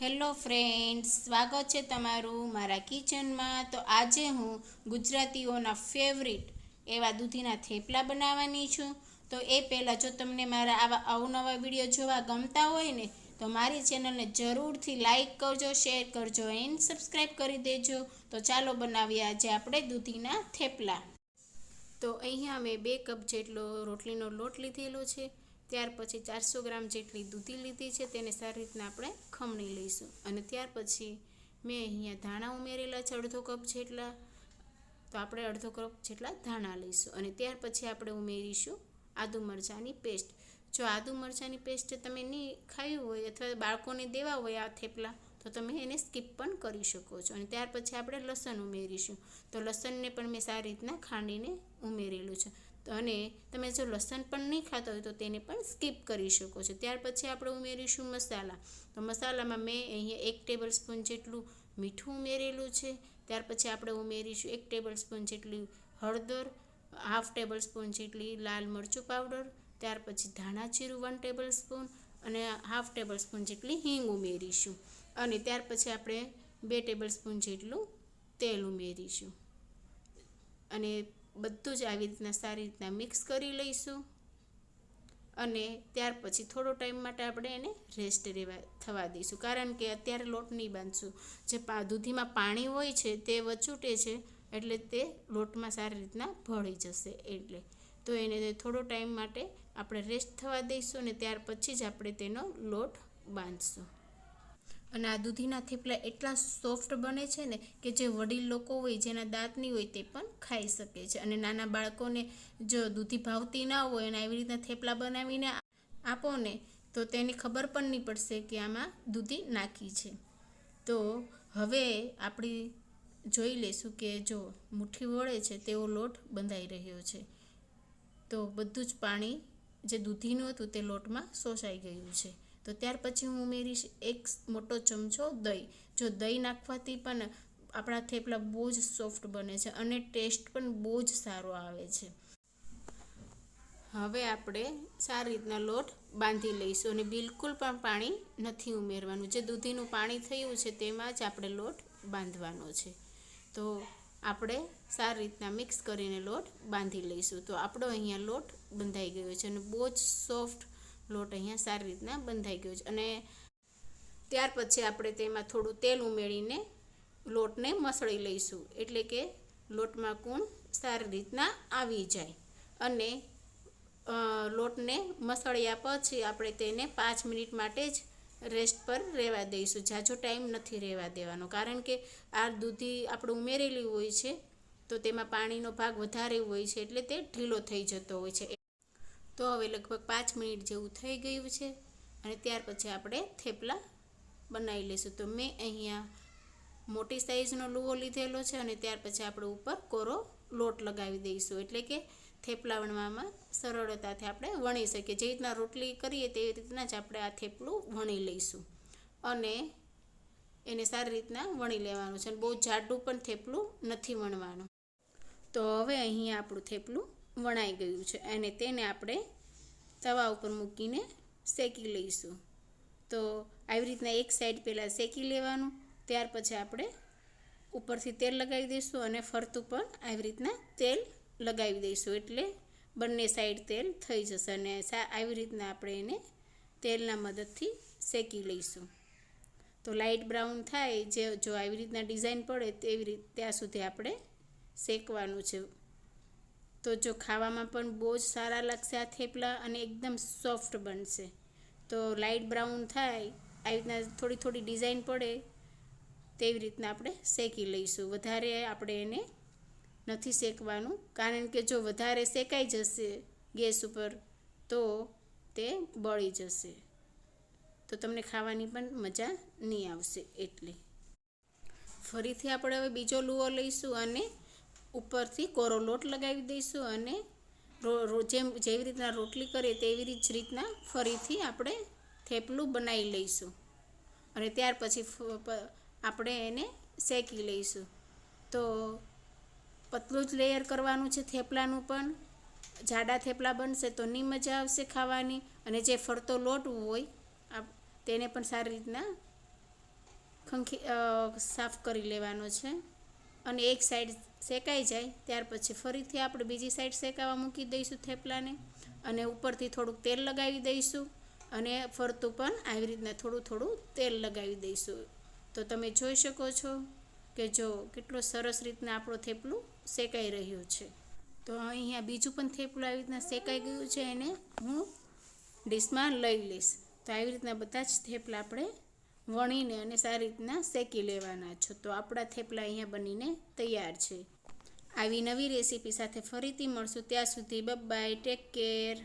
Hello friends, સ્વાગત છે તમારું મારા કિચનમાં. તો આજે હું ગુજરાતીઓના ફેવરિટ એવા દૂધીના થેપલા બનાવવાની છું. તો એ પહેલાં જો તમને મારા આવા અવનવા વીડિયો જોવા ગમતા હોય ને, તો મારી ચેનલને જરૂરથી લાઈક કરજો, શેર કરજો એન્ડ સબસ્ક્રાઈબ કરી દેજો. તો ચાલો બનાવીએ આજે આપણે દૂધીના થેપલા. તો અહીંયા મેં બે કપ જેટલો રોટલીનો લોટ લીધેલો છે. ત્યાર પછી ચારસો ગ્રામ જેટલી દૂધી લીધી છે તેને સારી રીતના આપણે ખમણી લઈશું. અને ત્યાર પછી મેં અહીંયા ધાણા ઉમેરેલા છે અડધો કપ જેટલા. તો આપણે અડધો કપ જેટલા ધાણા લઈશું. અને ત્યાર પછી આપણે ઉમેરીશું આદુ મરચાંની પેસ્ટ. જો આદુ મરચાંની પેસ્ટ તમે નહીં ખાવી હોય અથવા બાળકોને દેવા હોય આ થેપલા, તો તમે એને સ્કીપ પણ કરી શકો છો. અને ત્યાર પછી આપણે લસણ ઉમેરીશું. તો લસણને પણ મેં સારી રીતના ખાંડીને ઉમેરેલું છે. અને તમે જો લસણ પણ નહીં ખાતા હોય તો તેને પણ સ્કીપ કરી શકો છો. ત્યાર પછી આપણે ઉમેરીશું મસાલા. તો મસાલામાં મેં અહીંયા એક ટેબલ સ્પૂન જેટલું મીઠું ઉમેરેલું છે. ત્યાર પછી આપણે ઉમેરીશું એક ટેબલ સ્પૂન જેટલી હળદર, હાફ ટેબલ સ્પૂન જેટલી લાલ મરચું પાવડર, ત્યાર પછી ધાણા જીરું વન ટેબલ સ્પૂન અને હાફ ટેબલ સ્પૂન જેટલી હિંગ ઉમેરીશું. અને ત્યાર પછી આપણે બે ટેબલ સ્પૂન જેટલું તેલ ઉમેરીશું. અને બધું જ આવી રીતના સારી રીતના મિક્સ કરી લઈશું. અને ત્યાર પછી થોડો ટાઈમ માટે આપણે એને રેસ્ટ રહેવા, થવા દઈશું. કારણ કે અત્યારે લોટ નહીં બાંધશું. જે પા, દૂધીમાં પાણી હોય છે તે વચૂટે છે, એટલે તે લોટમાં સારી રીતના ભળી જશે એટલે. તો એને થોડો ટાઈમ માટે આપણે રેસ્ટ થવા દઈશું અને ત્યાર પછી જ આપણે તેનો લોટ બાંધશું. અને આ દૂધીના થેપલા એટલા સોફ્ટ બને છે ને કે જે વડીલ લોકો હોય, જેના દાંત નહીં હોય તે પણ ખાઈ શકે છે. અને નાના બાળકોને જો દૂધી ભાવતી ના હોય અને આવી રીતના થેપલા બનાવીને આપો ને, તો તેની ખબર પણ નહીં પડશે કે આમાં દૂધી નાખી છે. તો હવે આપણી જોઈ લઈશું કે જો મુઠ્ઠી વળે છે, તેવો લોટ બંધાઈ રહ્યો છે. તો બધું જ પાણી જે દૂધીનું હતું તે લોટમાં શોષાઈ ગયું છે. તો ત્યાર પછી હું ઉમેરીશ એક મોટો ચમચો દહીં. જો દહીં નાખવાથી પણ આપણા થેપલા બહુ જ સોફ્ટ બને છે અને ટેસ્ટ પણ બહુ જ સારો આવે છે. હવે આપણે સારી રીતના લોટ બાંધી લઈશું અને બિલકુલ પણ પાણી નથી ઉમેરવાનું. જે દૂધીનું પાણી થયું છે તેમાં જ આપણે લોટ બાંધવાનો છે. તો આપણે સારી રીતના મિક્સ કરીને લોટ બાંધી લઈશું. તો આપણો અહીંયા લોટ બંધાઈ ગયો છે અને બહુ જ સોફ્ટ લોટ અહીંયા સારી રીતના બંધાઈ ગયો છે. અને ત્યાર પછી આપણે તેમાં થોડું તેલ ઉમેરીને લોટને મસળી લઈશું. એટલે કે લોટમાં કૂણ સારી રીતના આવી જાય. અને લોટને મસળ્યા પછી આપણે તેને પાંચ મિનિટ માટે જ રેસ્ટ પર રહેવા દઈશું. ઝાઝો ટાઈમ નથી રહેવા દેવાનો. કારણ કે આ દૂધી આપણે ઉમેરેલી હોય છે, તો તેમાં પાણીનો ભાગ વધારે હોય છે, એટલે તે ઢીલો થઈ જતો હોય છે. તો હવે લગભગ પાંચ મિનિટ જેવું થઈ ગયું છે અને ત્યાર પછી આપણે થેપલા બનાવી લઈશું. તો મેં અહીંયા મોટી સાઇઝનો લુવો લીધેલો છે અને ત્યાર પછી આપણે ઉપર કોરો લોટ લગાવી દઈશું. એટલે કે થેપલા વણવામાં સરળતાથી આપણે વણી શકીએ. જે રીતના રોટલી કરીએ તેવી રીતના જ આપણે આ થેપલું વણી લઈશું અને એને સારી રીતના વણી લેવાનું છે અને બહુ જાડું પણ થેપલું નથી વણવાનું. તો હવે અહીંયા આપણું થેપલું વણાઈ ગયું છે. અને તેને આપણે તવા ઉપર મૂકીને શેકી લઈશું. તો આવી રીતના એક સાઈડ પહેલાં શેકી લેવાનું, ત્યાર પછી આપણે ઉપરથી તેલ લગાવી દઈશું અને ફરતું પણ આવી રીતના તેલ લગાવી દઈશું. એટલે બંને સાઈડ તેલ થઈ જશે અને આવી રીતના આપણે એને તેલના મદદથી શેકી લઈશું. તો લાઇટ બ્રાઉન થાય, જે, જો આવી રીતના ડિઝાઇન પડે, તેવી રીતે, ત્યાં સુધી આપણે શેકવાનું છે. તો જો ખાવામાં પણ બહુ જ સારા લાગશે આ થેપલા અને એકદમ સોફ્ટ બનશે. તો લાઇટ બ્રાઉન થાય, આવી રીતના થોડી થોડી ડિઝાઇન પડે, તેવી રીતના આપણે શેકી લઈશું. વધારે આપણે એને નથી શેકવાનું. કારણ કે જો વધારે શેકાઈ જશે ગેસ ઉપર, તો તે બળી જશે. તો તમને ખાવાની પણ મજા નહીં આવશે એટલે. ફરીથી આપણે હવે બીજો લુઓ લઈશું અને ઉપરથી કોરો લોટ લગાવી દઈશું અને જેમ, જેવી રીતના રોટલી કરીએ તેવી જ રીતના ફરીથી આપણે થેપલું બનાવી લઈશું. અને ત્યાર પછી આપણે એને શેકી લઈશું. તો પતલું જ લેયર કરવાનું છે થેપલાનું પણ. જાડા થેપલા બનશે તો નહીં મજા આવશે ખાવાની. અને જે ફરતો લોટ હોય તેને પણ સારી રીતના ખંખી સાફ કરી લેવાનો છે. અને એક સાઈડ શેકાઈ જાય, ત્યાર પછી ફરીથી આપણે બીજી સાઈડ શેકાવા મૂકી દઈશું થેપલાને અને ઉપરથી થોડુંક તેલ લગાવી દઈશું અને ફરતું પણ આવી રીતના થોડું થોડું તેલ લગાવી દઈશું. તો તમે જોઈ શકો છો કે જો કેટલો સરસ રીતના આપણું થેપલું શેકાઈ રહ્યું છે. તો અહીંયા બીજું પણ થેપલું આવી રીતના શેકાઈ ગયું છે એને હું ડીશમાં લઈ લઈશ. તો આવી રીતના બધા જ થેપલા આપણે વણીને અને સારી રીતના શેકી લેવાના છો. તો આપણા થેપલા અહીંયા બનીને તૈયાર છે. આવી નવી રેસીપી સાથે ફરીથી મળશું. ત્યાં સુધી બાય ટેક કેર.